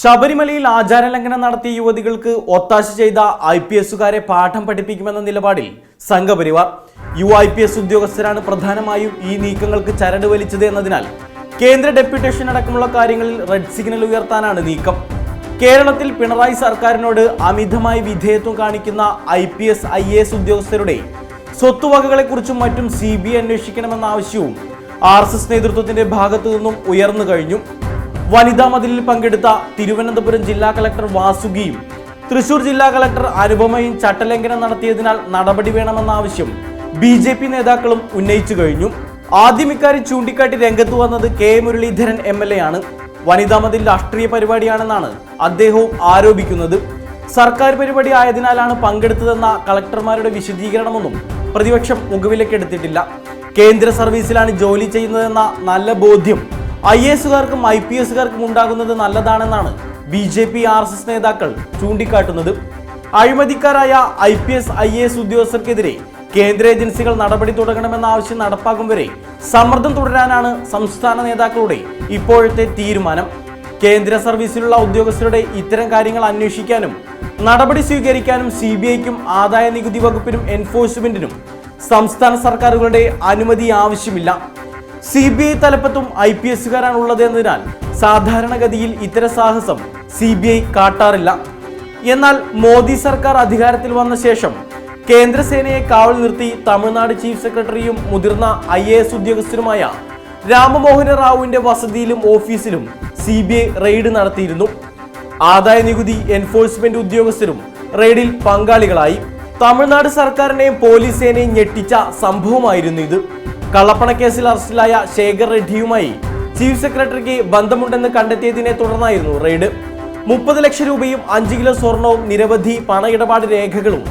ശബരിമലയിൽ ആചാരലംഘനം നടത്തിയ യുവതികൾക്ക് ഒത്താശ ചെയ്ത ഐ പി എസുകാരെ പാഠം പഠിപ്പിക്കുമെന്ന നിലപാടിൽ Sangh Parivar. U I P S ഉദ്യോഗസ്ഥരാണ് പ്രധാനമായും ഈ നീക്കങ്ങൾക്ക് ചരട് വലിച്ചത് എന്നതിനാൽ കേന്ദ്ര ഡെപ്യൂട്ടേഷൻ അടക്കമുള്ള കാര്യങ്ങളിൽ റെഡ് സിഗ്നൽ ഉയർത്താനാണ് നീക്കം. കേരളത്തിൽ പിണറായി സർക്കാരിനോട് അമിതമായി വിധേയത്വം കാണിക്കുന്ന I P S I A S ഉദ്യോഗസ്ഥരുടെ സ്വത്തുവകകളെക്കുറിച്ചും മറ്റും സി ബി ഐ അന്വേഷിക്കണമെന്ന ആവശ്യവും ആർ എസ് എസ് നേതൃത്വത്തിന്റെ ഭാഗത്തു നിന്നും ഉയർന്നു കഴിഞ്ഞു. വനിതാ മതിലിൽ പങ്കെടുത്ത തിരുവനന്തപുരം ജില്ലാ കളക്ടർ വാസുകിയും തൃശൂർ ജില്ലാ കളക്ടർ അനുപമയും ചട്ടലംഘനം നടത്തിയതിനാൽ നടപടി വേണമെന്ന ആവശ്യം ബി ജെ പി നേതാക്കളും ഉന്നയിച്ചു കഴിഞ്ഞു. ആദ്യം ഇക്കാര്യം ചൂണ്ടിക്കാട്ടി രംഗത്ത് വന്നത് K Muraleedharan M L A ആണ്. വനിതാ മതിൽ രാഷ്ട്രീയ പരിപാടിയാണെന്നാണ് അദ്ദേഹവും ആരോപിക്കുന്നത്. സർക്കാർ പരിപാടി ആയതിനാലാണ് പങ്കെടുത്തതെന്ന കളക്ടർമാരുടെ വിശദീകരണമൊന്നും പ്രതിപക്ഷം മുഖവിലക്കെടുത്തിട്ടില്ല. കേന്ദ്ര സർവീസിലാണ് ജോലി ചെയ്യുന്നതെന്ന നല്ല ബോധ്യം ഐ എസുകാർക്കും ഐ പി എസുകാർക്കും ഉണ്ടാകുന്നത് നല്ലതാണെന്നാണ് B J P R S S നേതാക്കൾ ചൂണ്ടിക്കാട്ടുന്നത്. അഴിമതിക്കാരായ I P S I A S ഉദ്യോഗസ്ഥർക്കെതിരെ കേന്ദ്ര ഏജൻസികൾ നടപടി തുടങ്ങണമെന്ന ആവശ്യം നടപ്പാകും വരെ സമ്മർദ്ദം തുടരാനാണ് സംസ്ഥാന നേതാക്കളുടെ ഇപ്പോഴത്തെ തീരുമാനം. കേന്ദ്ര സർവീസിലുള്ള ഉദ്യോഗസ്ഥരുടെ ഇത്തരം കാര്യങ്ങൾ അന്വേഷിക്കാനും നടപടി സ്വീകരിക്കാനും സി ബി ഐക്കും ആദായ നികുതി വകുപ്പിനും എൻഫോഴ്സ്മെന്റിനും സംസ്ഥാന സർക്കാരുകളുടെ അനുമതി ആവശ്യമില്ല. സി ബി ഐ തലപ്പത്തും ഐ പി എസുകാരാണ് ഉള്ളത് എന്നതിനാൽ സാധാരണഗതിയിൽ ഇത്തരം സാഹസം സി ബി ഐ കാട്ടാറില്ല. എന്നാൽ മോദി സർക്കാർ അധികാരത്തിൽ വന്ന ശേഷം കേന്ദ്രസേനയെ കാവൽ നിർത്തി തമിഴ്നാട് ചീഫ് സെക്രട്ടറിയും മുതിർന്ന ഐ എ എസ് ഉദ്യോഗസ്ഥരുമായ രാമമോഹന റാവുവിന്റെ വസതിയിലും ഓഫീസിലും സി ബി ഐ റെയ്ഡ് നടത്തിയിരുന്നു. ആദായ നികുതി എൻഫോഴ്സ്മെന്റ് ഉദ്യോഗസ്ഥരും റെയ്ഡിൽ പങ്കാളികളായി. തമിഴ്നാട് സർക്കാരിനെയും പോലീസ് സേനയും ഞെട്ടിച്ച സംഭവമായിരുന്നു ഇത്. കള്ളപ്പണക്കേസിൽ അറസ്റ്റിലായ ശേഖർ റെഡ്ഡിയുമായി ചീഫ് സെക്രട്ടറിക്ക് ബന്ധമുണ്ടെന്ന് കണ്ടെത്തിയതിനെ തുടർന്നായിരുന്നു റെയ്ഡ്. മുപ്പത് ലക്ഷം രൂപയും അഞ്ച് കിലോ സ്വർണവും നിരവധി പണ ഇടപാട് രേഖകളും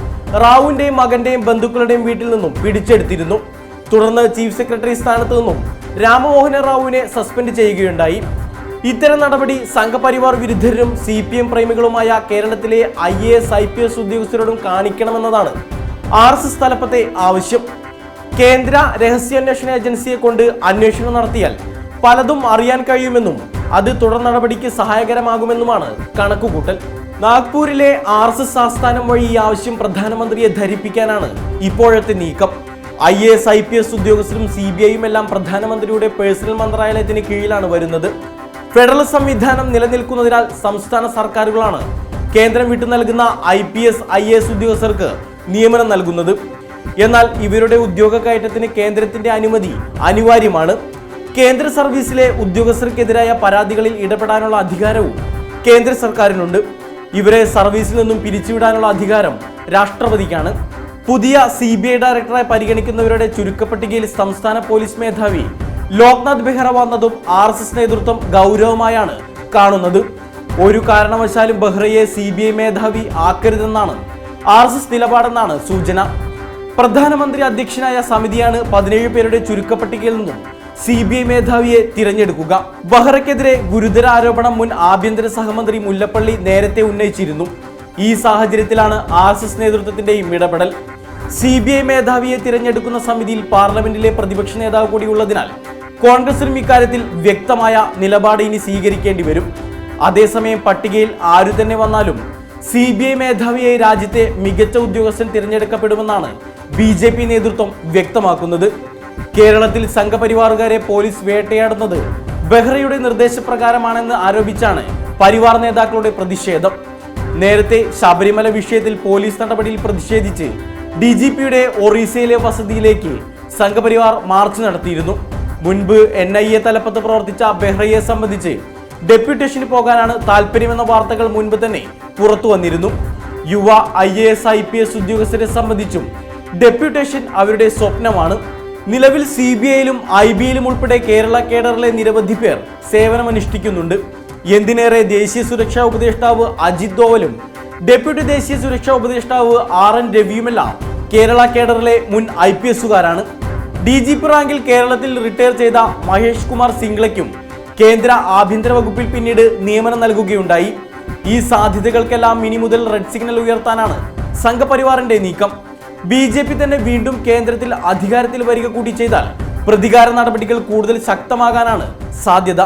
റാവുവിന്റെയും മകന്റെയും ബന്ധുക്കളുടെയും വീട്ടിൽ നിന്നും പിടിച്ചെടുത്തിരുന്നു. തുടർന്ന് ചീഫ് സെക്രട്ടറി സ്ഥാനത്ത് നിന്നും രാമമോഹന റാവുവിനെ സസ്പെൻഡ് ചെയ്യുകയുണ്ടായി. ഇത്തരം നടപടി സംഘപരിവാർ വിരുദ്ധരും സി പി എം പ്രേമികളുമായ കേരളത്തിലെ I A S I P S ഉദ്യോഗസ്ഥരോടും കാണിക്കണമെന്നതാണ് ആർ എസ് എസ് തലപ്പത്തെ ആവശ്യം. കേന്ദ്ര രഹസ്യാന്വേഷണ ഏജൻസിയെ കൊണ്ട് അന്വേഷണം നടത്തിയാൽ പലതും അറിയാൻ കഴിയുമെന്നും അത് തുടർ നടപടിക്ക് സഹായകരമാകുമെന്നുമാണ് കണക്കുകൂട്ടൽ. നാഗ്പൂരിലെ ആർ എസ് എസ് ആസ്ഥാനം വഴി ഈ ആവശ്യം പ്രധാനമന്ത്രിയെ ധരിപ്പിക്കാനാണ് ഇപ്പോഴത്തെ നീക്കം. I A S I P S ഉദ്യോഗസ്ഥരും സി ബി ഐയും എല്ലാം പ്രധാനമന്ത്രിയുടെ പേഴ്സണൽ മന്ത്രാലയത്തിന് കീഴിലാണ് വരുന്നത്. ഫെഡറൽ സംവിധാനം നിലനിൽക്കുന്നതിനാൽ സംസ്ഥാന സർക്കാരുകളാണ് കേന്ദ്രം വിട്ടു നൽകുന്ന I P S I A S ഉദ്യോഗസ്ഥർക്ക് നിയമനം നൽകുന്നത്. എന്നാൽ ഇവരുടെ ഉദ്യോഗ കയറ്റത്തിന് കേന്ദ്രത്തിന്റെ അനുമതി അനിവാര്യമാണ്. കേന്ദ്ര സർവീസിലെ ഉദ്യോഗസ്ഥർക്കെതിരായ പരാതികളിൽ ഇടപെടാനുള്ള അധികാരവും കേന്ദ്ര സർക്കാരിനുണ്ട്. ഇവരെ സർവീസിൽ നിന്നും പിരിച്ചുവിടാനുള്ള അധികാരം രാഷ്ട്രപതിക്കാണ്. പുതിയ സി ബി ഐ ഡയറക്ടറെ പരിഗണിക്കുന്നവരുടെ ചുരുക്കപ്പട്ടികയിൽ സംസ്ഥാന പോലീസ് മേധാവി ലോക്നാഥ് ബെഹ്റ വന്നതും ആർ എസ് എസ് നേതൃത്വം ഗൗരവമായാണ് കാണുന്നത്. ഒരു കാരണവശാലും ബെഹ്റയെ സി ബി ഐ മേധാവി ആക്കരുതെന്നാണ് ആർ എസ് എസ് നിലപാടെന്നാണ് സൂചന. പ്രധാനമന്ത്രി അധ്യക്ഷനായ സമിതിയാണ് പതിനേഴ് പേരുടെ ചുരുക്കപ്പട്ടികയിൽ നിന്നും സി ബി ഐ മേധാവിയെ തിരഞ്ഞെടുക്കുക. ബഹ്റയ്ക്കെതിരെ ഗുരുതര ആരോപണം മുൻ ആഭ്യന്തര സഹമന്ത്രി മുല്ലപ്പള്ളി നേരത്തെ ഉന്നയിച്ചിരുന്നു. ഈ സാഹചര്യത്തിലാണ് ആർ എസ് എസ് നേതൃത്വത്തിന്റെയും ഇടപെടൽ. സി ബി ഐ മേധാവിയെ തിരഞ്ഞെടുക്കുന്ന സമിതിയിൽ പാർലമെന്റിലെ പ്രതിപക്ഷ നേതാവ് കൂടിയുള്ളതിനാൽ കോൺഗ്രസിനും ഇക്കാര്യത്തിൽ വ്യക്തമായ നിലപാട് ഇനി സ്വീകരിക്കേണ്ടി വരും. അതേസമയം പട്ടികയിൽ ആരു തന്നെ വന്നാലും സി ബി ഐ മേധാവിയായി രാജ്യത്തെ മികച്ച ഉദ്യോഗസ്ഥൻ തിരഞ്ഞെടുക്കപ്പെടുമെന്നാണ് ബി ജെ പി നേതൃത്വം വ്യക്തമാക്കുന്നത്. കേരളത്തിൽ സംഘപരിവാറുകാരെ പോലീസ് വേട്ടയാടുന്നത് ബെഹ്റയുടെ നിർദ്ദേശപ്രകാരമാണെന്ന് ആരോപിച്ചാണ് പരിവാർ നേതാക്കളുടെ പ്രതിഷേധം. നേരത്തെ ശബരിമല വിഷയത്തിൽ പോലീസ് നടപടിയിൽ പ്രതിഷേധിച്ച് ഡി ജി പിയുടെ ഒറീസയിലെ വസതിയിലേക്ക് സംഘപരിവാർ മാർച്ച് നടത്തിയിരുന്നു. മുൻപ് എൻ ഐ എ തലപ്പത്ത് പ്രവർത്തിച്ച ബെഹ്റയെ സംബന്ധിച്ച് ഡെപ്യൂട്ടേഷന് പോകാനാണ് താല്പര്യമെന്ന വാർത്തകൾ മുൻപ് തന്നെ പുറത്തു വന്നിരുന്നു യുവ I A S I P S ഉദ്യോഗസ്ഥരെ സംബന്ധിച്ചും ഡെപ്യൂട്ടേഷൻ അവരുടെ സ്വപ്നമാണ്. നിലവിൽ സി ബി ഐയിലും ഐ ബിയിലും ഉൾപ്പെടെ കേരള കേഡറിലെ നിരവധി പേർ സേവനമനുഷ്ഠിക്കുന്നുണ്ട്. എന്തിനേറെ ദേശീയ സുരക്ഷാ ഉപദേഷ്ടാവ് അജിത് ദോവലും ഡെപ്യൂട്ടി ദേശീയ സുരക്ഷാ ഉപദേഷ്ടാവ് ആർ എൻ രവിയുമെല്ലാം കേരള കേഡറിലെ മുൻ ഐ പി എസുകാരാണ് ഡി ജി പി റാങ്കിൽ കേരളത്തിൽ റിട്ടയർ ചെയ്ത മഹേഷ് കുമാർ സിംഗ്ലയ്ക്കും കേന്ദ്ര ആഭ്യന്തര വകുപ്പിൽ പിന്നീട് നിയമനം നൽകുകയുണ്ടായി. ഈ സാധ്യതകൾക്കെല്ലാം ഇനി മുതൽ റെഡ് സിഗ്നൽ ഉയർത്താനാണ് സംഘപരിവാറിന്റെ നീക്കം. ബി ജെ പി തന്നെ വീണ്ടും കേന്ദ്രത്തിൽ അധികാരത്തിൽ വരിക കൂടി ചെയ്താൽ പ്രതികാര നടപടികൾ കൂടുതൽ ശക്തമാകാനാണ് സാധ്യത.